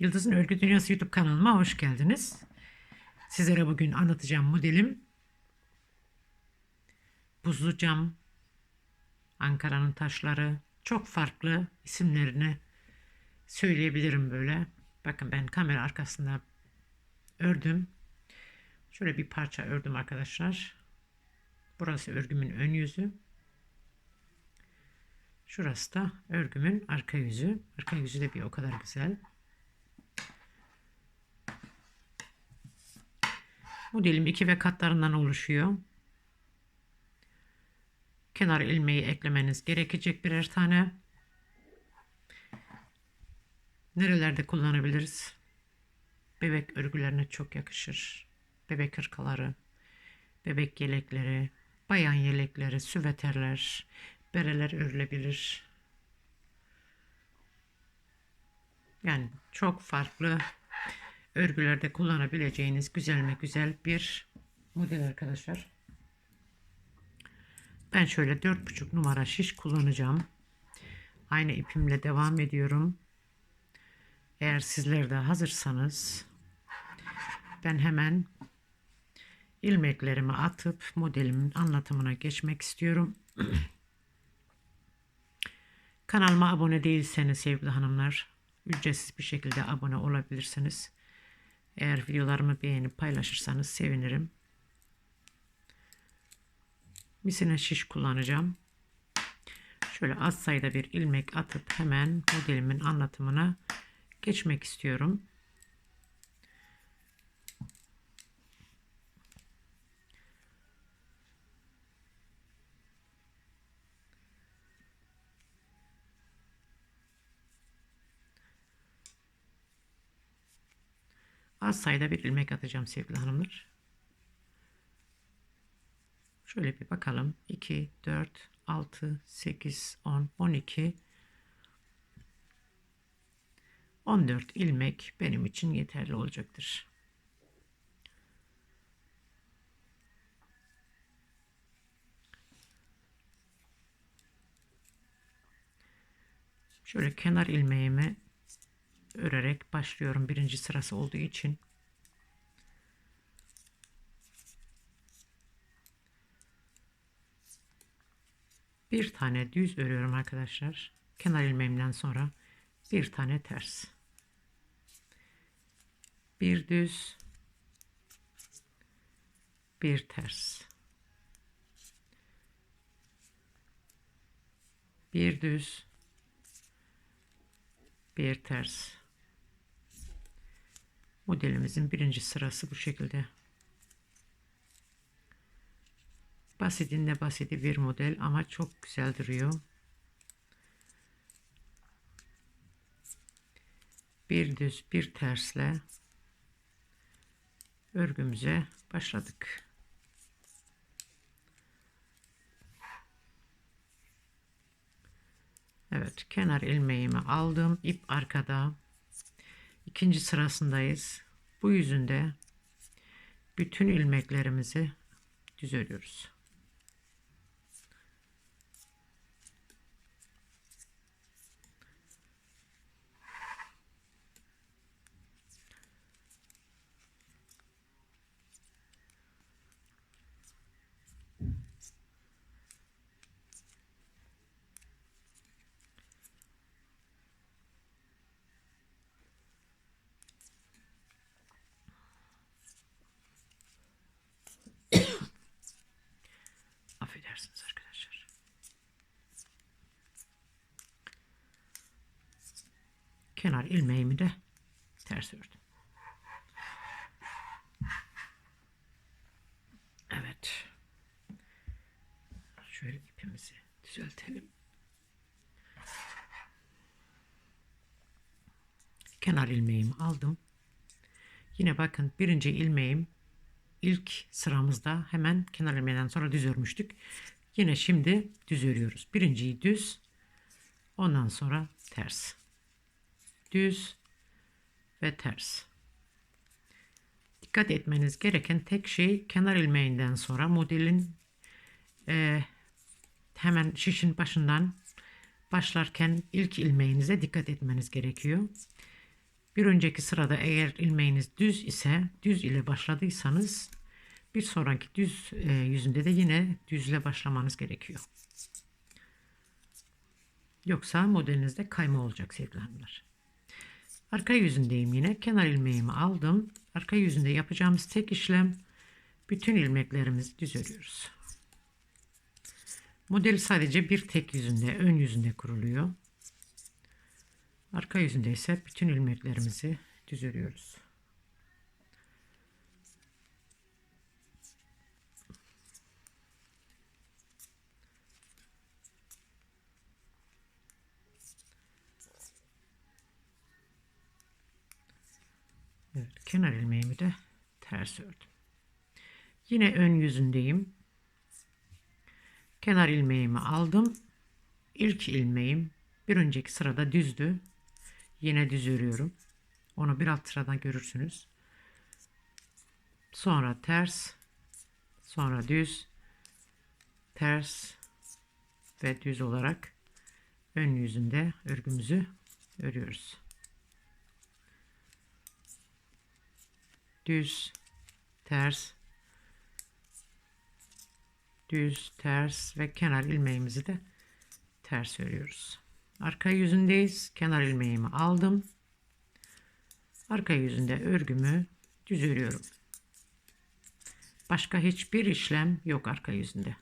Yıldız'ın Örgü Dünyası YouTube kanalıma hoş geldiniz. Sizlere bugün anlatacağım modelim buzlu cam, Ankara'nın taşları, çok farklı isimlerini söyleyebilirim böyle. Bakın ben kamera arkasında ördüm. Şöyle bir parça ördüm arkadaşlar. Burası örgümün ön yüzü. Şurası da örgümün arka yüzü. Arka yüzü de bir o kadar güzel. Modelim iki ve katlarından oluşuyor. Kenar ilmeği eklemeniz gerekecek birer tane. Nerelerde kullanabiliriz? Bebek örgülerine çok yakışır. Bebek hırkaları, bebek yelekleri, bayan yelekleri, süveterler, bereler örülebilir. Yani çok farklı örgülerde kullanabileceğiniz güzel mi güzel bir model arkadaşlar. Ben şöyle 4,5 numara şiş kullanacağım. Aynı ipimle devam ediyorum. Eğer sizler de hazırsanız ben hemen ilmeklerimi atıp modelimin anlatımına geçmek istiyorum. Kanalıma abone değilseniz sevgili hanımlar ücretsiz bir şekilde abone olabilirsiniz. Eğer videolarımı beğenip paylaşırsanız sevinirim. Misine şiş kullanacağım. Şöyle az sayıda bir ilmek atıp hemen modelimin anlatımına geçmek istiyorum. Az sayıda bir ilmek atacağım sevgili hanımlar. Şöyle bir bakalım. 2, 4, 6, 8, 10, 12, 14 ilmek benim için yeterli olacaktır. Şöyle kenar ilmeğimi örerek başlıyorum. Birinci sırası olduğu için. Bir tane düz örüyorum arkadaşlar. Kenar ilmeğimden sonra bir tane ters. Bir düz. Bir ters. Bir düz. Bir ters. Modelimizin birinci sırası bu şekilde. Basitinde basiti bir model ama çok güzel duruyor. Bir düz bir tersle örgümüze başladık. Evet kenar ilmeğimi aldım. ip arkada. İkinci sırasındayız. Bu yüzünde bütün ilmeklerimizi düz örüyoruz. Affedersiniz arkadaşlar. Kenar ilmeğimi de ters ördüm. Evet. Şöyle ipimizi düzeltelim. Kenar ilmeğimi aldım. Yine bakın birinci ilmeğim ilk sıramızda hemen kenar ilmeğinden sonra düz örmüştük. Yine şimdi düz örüyoruz. Birinciyi düz, ondan sonra ters. Düz ve ters. Dikkat etmeniz gereken tek şey kenar ilmeğinden sonra modelin e, hemen şişin başından başlarken ilk ilmeğinize dikkat etmeniz gerekiyor. Bir önceki sırada eğer ilmeğiniz düz ise düz ile başladıysanız bir sonraki düz e, yüzünde de yine düzle başlamanız gerekiyor. Yoksa modelinizde kayma olacak sevgili hanımlar. Arka yüzündeyim yine. Kenar ilmeğimi aldım. Arka yüzünde yapacağımız tek işlem bütün ilmeklerimizi düz örüyoruz. Model sadece bir tek yüzünde, ön yüzünde kuruluyor. Arka yüzünde ise bütün ilmeklerimizi düz örüyoruz. Evet, kenar ilmeğimi de ters ördüm. Yine ön yüzündeyim. Kenar ilmeğimi aldım. İlk ilmeğim bir önceki sırada düzdü. Yine düz örüyorum. Onu bir alt sıradan görürsünüz. Sonra ters, sonra düz, ters ve düz olarak ön yüzünde örgümüzü örüyoruz. Düz, ters, düz, ters ve kenar ilmeğimizi de ters örüyoruz. Arka yüzündeyiz. Kenar ilmeğimi aldım. Arka yüzünde örgümü düz örüyorum. Başka hiçbir işlem yok arka yüzünde.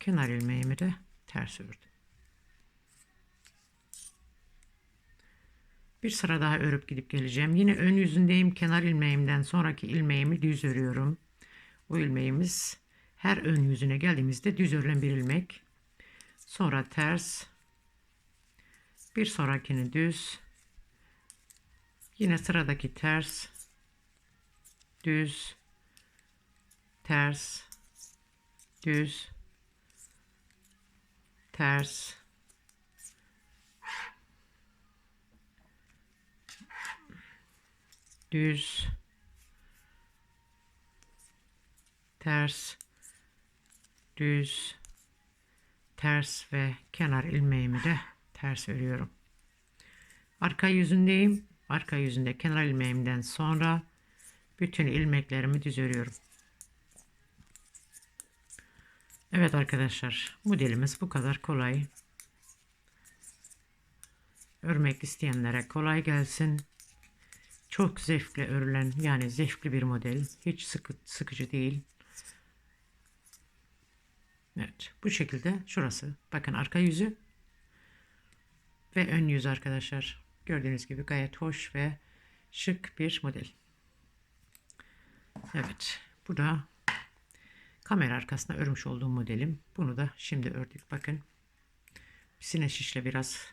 Kenar ilmeğimi de ters ördüm. Bir sıra daha örüp gidip geleceğim. Yine ön yüzündeyim. Kenar ilmeğimden sonraki ilmeğimi düz örüyorum. Bu ilmeğimiz her ön yüzüne geldiğimizde düz örülen bir ilmek. Sonra ters. Bir sonrakini düz. Yine sıradaki ters. Düz. Ters. Düz. Ters. Düz ters düz ters ve kenar ilmeğimi de ters örüyorum. Arka yüzündeyim. Arka yüzünde kenar ilmeğimden sonra bütün ilmeklerimi düz örüyorum. Evet arkadaşlar modelimiz bu kadar kolay. Örmek isteyenlere kolay gelsin. Çok zevkle örülen yani zevkli bir model. Hiç sıkı, sıkıcı değil. Evet bu şekilde şurası. Bakın arka yüzü ve ön yüz arkadaşlar. Gördüğünüz gibi gayet hoş ve şık bir model. Evet bu da kamera arkasına örmüş olduğum modelim. Bunu da şimdi ördük bakın. Sine şişle biraz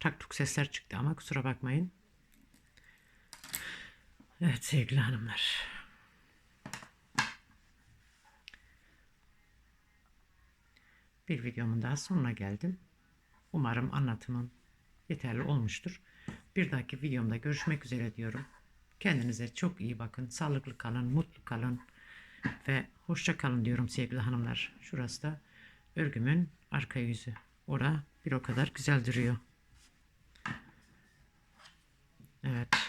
taktuk sesler çıktı ama kusura bakmayın. Evet sevgili hanımlar. Bir videomun daha sonuna geldim. Umarım anlatımım yeterli olmuştur. Bir dahaki videomda görüşmek üzere diyorum. Kendinize çok iyi bakın. Sağlıklı kalın, mutlu kalın ve hoşça kalın diyorum sevgili hanımlar. Şurası da örgümün arka yüzü. Ora bir o kadar güzel duruyor. Evet.